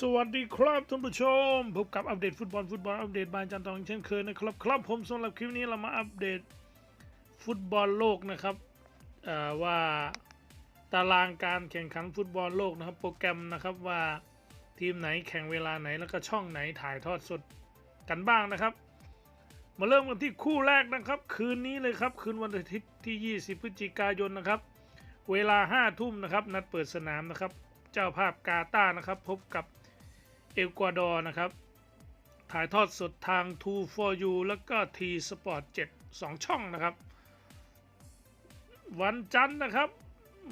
สวัสดีครับท่านผู้ชมพบกับอัปเดตฟุตบอลฟุตบอลอัปเดตบานจันทร์ตองเช่นเคยนะครับครับผมสำหรับคลิปนี้เรามาอัปเดตฟุตบอลโลกนะครับว่าตารางการแข่งขันฟุตบอลโลกนะครับ โปรแกรมนะครับว่าทีมไหนแข่งเวลาไหนแล้วก็ช่องไหนถ่ายทอดสดกันบ้างนะครับ มาเริ่มกันที่คู่แรกนะครับ คืนนี้เลยครับคืนวันอาทิตย์ที่ 20 พฤศจิกายนนะครับ เวลา5ทุ่มนะครับ นัดเปิดสนามนะครับ เจ้าภาพกาตาร์นะครับ พบกับ เอกวาดอร์นะครับ ถ่ายทอดสดทาง t 2 for You แล้วก็ T Sport 7 2 ช่องนะครับ วันจันทร์นะครับ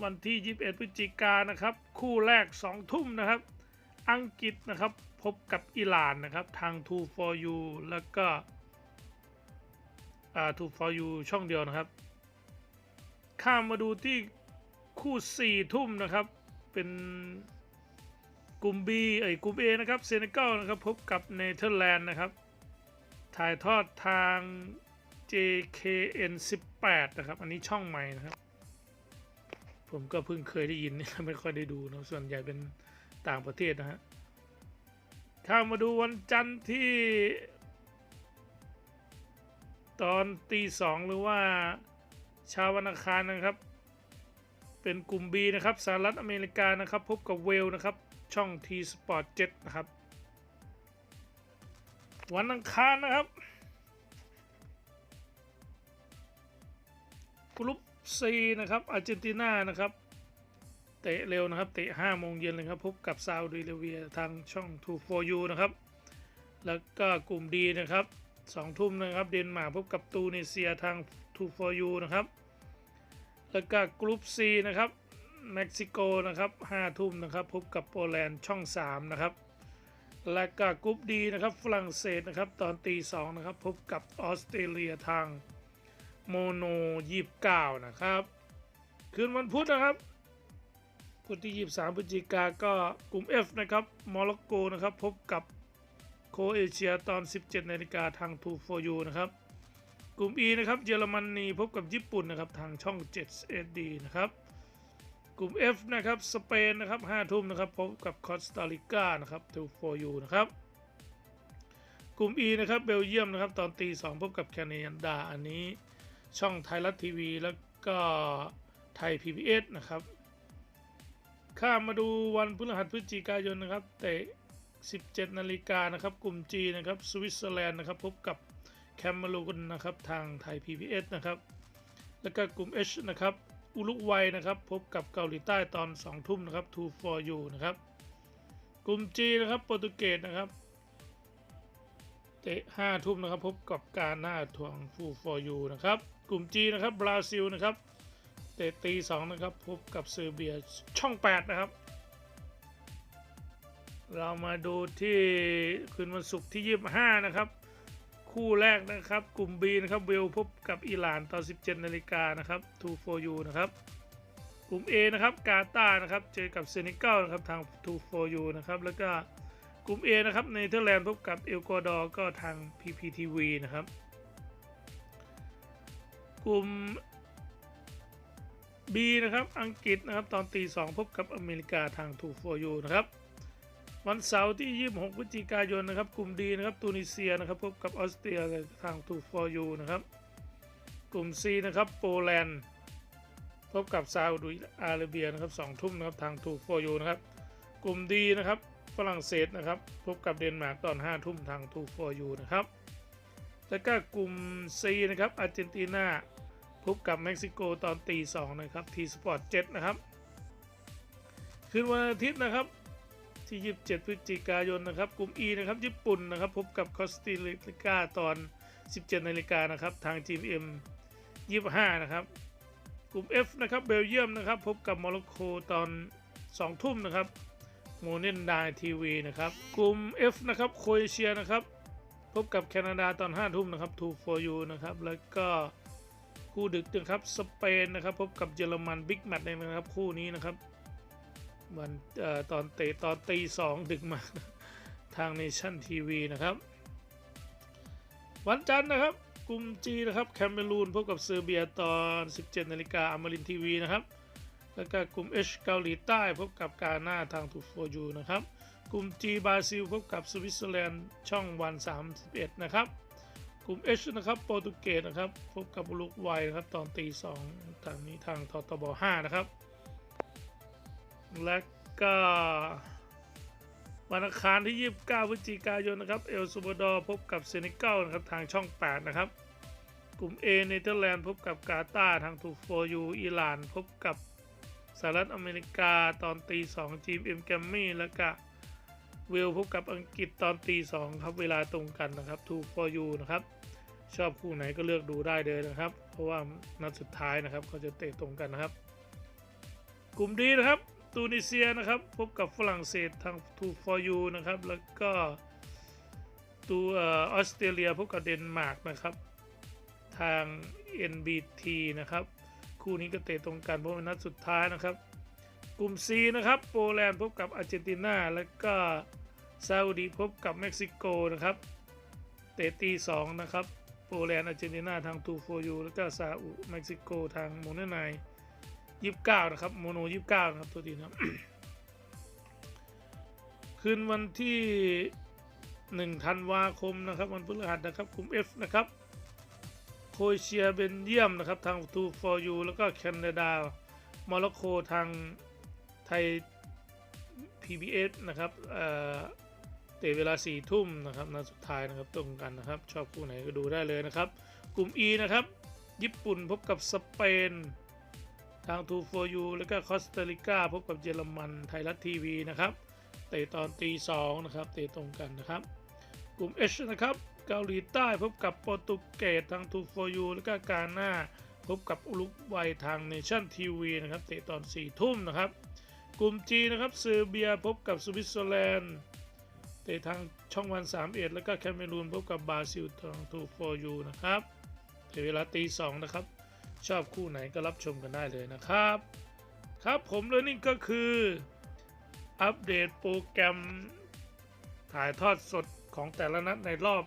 วันที่ 21 พฤศจิกายนนะครับ คู่แรก 2 ทุ่มนะครับ อังกฤษนะครับพบกับอิหร่านนะครับทาง t o for You แล้วก็อ่า True for You ช่องเดียวนะครับ ข้ามมาดูที่คู่ 4 ทุ่มนะครับ เป็น กลุ่ม B เอ้ยกลุ่ม A นะครับเซเนกัลนะครับพบกับเนเธอร์แลนด์นะครับ ถ่ายทอดทาง JKN 18นะครับ อันนี้ช่องใหม่นะครับ ผมก็เพิ่งเคยได้ยิน ไม่ค่อยได้ดูนะส่วนใหญ่เป็นต่างประเทศนะฮะข้ามมาดูวันจันทร์ที่ ตอนตีสองหรือว่าเช้าวันอังคารนะครับ เป็นกลุ่ม B นะครับสหรัฐอเมริกานะครับพบกับเวลนะครับช่อง T Sport 7นะครับ วันอังคารนะครับกลุ่ม C นะครับอาร์เจนตินานะครับเตะเร็วนะครับเตะ5โมงเย็นเลยครับพบกับซาอุดิอาระเบียทางช่อง 2 for you นะครับแล้วก็กลุ่ม D นะครับ2ทุ่มนะครับเดนมาร์กพบกับตูนิเซียทาง 2 for you นะครับ แล้วก็กลุ่ม C นะครับเม็กซิโกนะครับ5ทุ่มนะครับพบกับโปแลนด์ช่อง 3 นะครับ และก็กลุ่มดีนะครับฝรั่งเศสนะครับตอนตี2นะครับพบกับออสเตรเลียทางโมโน29นะครับคืนวันพุธนะครับพุธที่ 23พฤศจิกาก็กลุ่ม F นะครับโมร็อกโกนะครับพบกับโคเอเชียตอน 17นาฬิกาทาง2 for you นะครับ กลุ่ม E นะครับเยอรมนีพบกับญี่ปุ่นนะครับทางช่อง 7 SD นะครับกลุ่ม F นะครับสเปนนะครับ5ทุ่มนะครับพบกับคอสตาริกานะครับ2 for you นะครับกลุ่ม E นะครับเบลเยียมนะครับตอนตี2พบกับแคนาดาอันนี้ช่องไทยรัฐทีวีแล้วก็ไทย PBS นะครับข้ามมาดูวันพฤหัสพฤศจิกายนนะครับเตะ17นาฬิกานะครับกลุ่ม G นะครับสวิตเซอร์แลนด์นะครับพบกับ แคมเมรูนนะครับทางไทย PBS นะครับ แล้วก็กลุ่ม H นะครับอุรุกวัยนะครับพบกับเกาหลีใต้ตอน 2 ทุ่มนะครับ2 for you นะครับกลุ่ม G นะครับโปรตุเกสนะครับเตะ5ทุ่มนะครับพบกับการหน้าทวงฟูฟอร์ยูนะครับกลุ่ม G นะครับบราซิลนะครับเตะตี2นะครับพบกับเซอร์เบียช่อง 8 นะครับ เรามาดูที่คืนวันศุกร์ที่ 25 นะครับ คู่แรกนะครับ กลุ่ม B นะครับเวลพบกับอิหร่านตอน 17นาฬิกานะครับ2 for you นะครับ กลุ่ม A นะครับกาตาร์นะครับเจอกับเซนิกัลนะครับทาง2 for you นะครับแล้วก็กลุ่ม A นะครับเนเธอร์แลนด์พบกับเอลกวาดอร์ก็ทาง PPTV นะครับ กลุ่ม B นะครับอังกฤษนะครับตอนตี2พบกับอเมริกาทาง2 for you นะครับ วันเสาร์ที่ 26 พฤศจิกายนนะครับ กลุ่ม D นะครับตูนิเซียนะครับพบกับออสเตรียทาง2 for you นะครับ กลุ่ม C นะครับโปแลนด์พบกับซาอุดิอาระเบียนะครับ2ทุ่มนะครับทาง2 for you นะครับ กลุ่ม D นะครับฝรั่งเศสนะครับ พบกับเดนมาร์กตอน 5 ทุ่มทาง2 for you นะครับ แล้วก็กลุ่ม C นะครับอาร์เจนตินาพบกับเม็กซิโกตอนตี2นะครับ T Sport 7นะครับ คืนวันอาทิตย์นะครับ ที่ 27 พฤศจิกายนนะครับ กลุ่ม E นะครับ ญี่ปุ่นนะครับ พบกับคอสตาริกาตอน 17 นาฬิกานะครับ ทาง GMM 25 นะครับ กลุ่ม F นะครับ เบลเยียมนะครับ พบกับโมร็อกโกตอน 2 ทุ่มนะครับโมเนนดาทีวีนะครับ กลุ่ม F นะครับโครเอเชียนะครับ พบกับแคนาดาตอน 5 ทุ่มนะครับ2 for you นะครับ แล้วก็คู่ดึกนะครับ สเปนนะครับ พบกับเยอรมันบิ๊กแมตช์เลยนะครับ คู่นี้นะครับ วันอตอนเตะตอนตีสองดึกมาทางเนชั่นทีวีนะครับ วันจันทร์นะครับกลุ่ม G นะครับแคมเบรูนพบกับเซอร์เบียตอน 17นาฬิกาอมรินทีวีนะครับแล้วก็กลุ่ม H เกาหลีใต้พบกับกาหน้าทางทูโฟยูนะครับกลุ่ม G บราซิลพบกับสวิตเซอร์แลนด์ช่องวัน 31 นะครับกลุ่ม H นะครับโปรตุเกสนะครับพบกับอุรุกวัยนะครับตอนตีสองทางนี้ทางทตบ5 นะครับ และก็วันอังคารที่ 29พฤศจิกายนนะครับเอลซูบาดอร์พบกับเซนิกัลนะครับทางช่อง 8 นะครับ กลุ่ม A เนเธอร์แลนด์พบกับกาตาทางทูโฟยูอิหร่าน พบกับสหรัฐอเมริกาตอนตี2จีมเอ็มแกมมี่แล้วก็เวลพบกับอังกฤษตอนตี2ครับเวลาตรงกันนะครับทูโฟยูนะครับชอบคู่ไหนก็เลือกดูได้เลยนะครับ เพราะว่านัดสุดท้ายนะครับเขาจะเตะตรงกันนะครับ กลุ่มดีนะครับ ตูนิเซียนะครับพบกับฝรั่งเศสทาง2 for you นะครับ แล้วก็ตัวออสเตรเลียพบกับเดนมาร์กนะครับ ทาง NBT นะครับ คู่นี้ก็เตะตรงกันเพราะเป็นนัดสุดท้ายนะครับ กลุ่ม C นะครับ โปแลนด์พบกับอาร์เจนตินา แล้วก็ซาอุดีพบกับเม็กซิโกนะครับ เตะตีสองนะครับ โปแลนด์อาร์เจนตินาทาง2 for you แล้วก็ซาอุเม็กซิโกทางโมเนไน ยี่สิบเก้านะครับโมโนยี่สิบเก้านะครับตัวทีนะครับคืนวันที่หนึ่งธันวาคมนะครับวันพฤหัสนะครับกลุ่ม F นะครับโครเชียเบนเยียมนะครับทาง2 for you แล้วก็แคนาดาโมร็อกโกทางไทย PBS นะครับเอ่อเตะเวลา4ทุ่มนะครับนัดสุดท้ายนะครับตรงกันนะครับ ชอบคู่ไหนก็ดูได้เลยนะครับ กลุ่ม E นะครับ ญี่ปุ่นพบกับสเปน ทาง2 for you แล้วก็คอสตาริกาพบกับเยอรมันไทยรัฐทีวีนะครับเตะตอนตีสองนะครับเตะตรงกันนะครับ กลุ่ม H นะครับเกาหลีใต้พบกับโปรตุเกสทาง2 for you แล้วก็กาหน้าพบกับอุรุกวัยทางเนชั่นทีวีนะครับเตะตอน4ทุ่มนะครับ กลุ่ม G นะครับเซอร์เบียพบกับสวิตเซอร์แลนด์เตะทางช่องวัน 31 แล้วก็แคเมรูนพบกับบราซิลทาง2 for you นะครับเวลาตีสองนะครับ ชอบคู่ไหนก็รับชมกันได้เลยนะครับ ครับผมเลยนี่ก็คือ อัปเดตโปรแกรมถ่ายทอดสดของแต่ละนัดในรอบ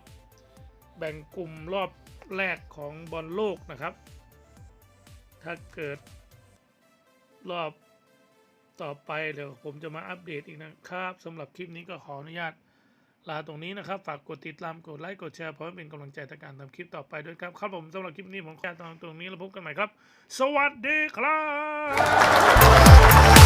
แบ่งกลุ่มรอบแรกของบอลโลกนะครับ ถ้าเกิดรอบต่อไปเดี๋ยวผมจะมาอัปเดตอีกนะครับสำหรับคลิปนี้ก็ขออนุญาต ลาตรงนี้นะครับ ฝากกดติดตาม กดไลค์ กดแชร์เพราะให้เป็นกำลังใจในการทำคลิปต่อไปด้วยครับ ครับผมสำหรับคลิปนี้ผมแค่ตอนตรงนี้แล้วพบกันใหม่ครับ สวัสดีครับ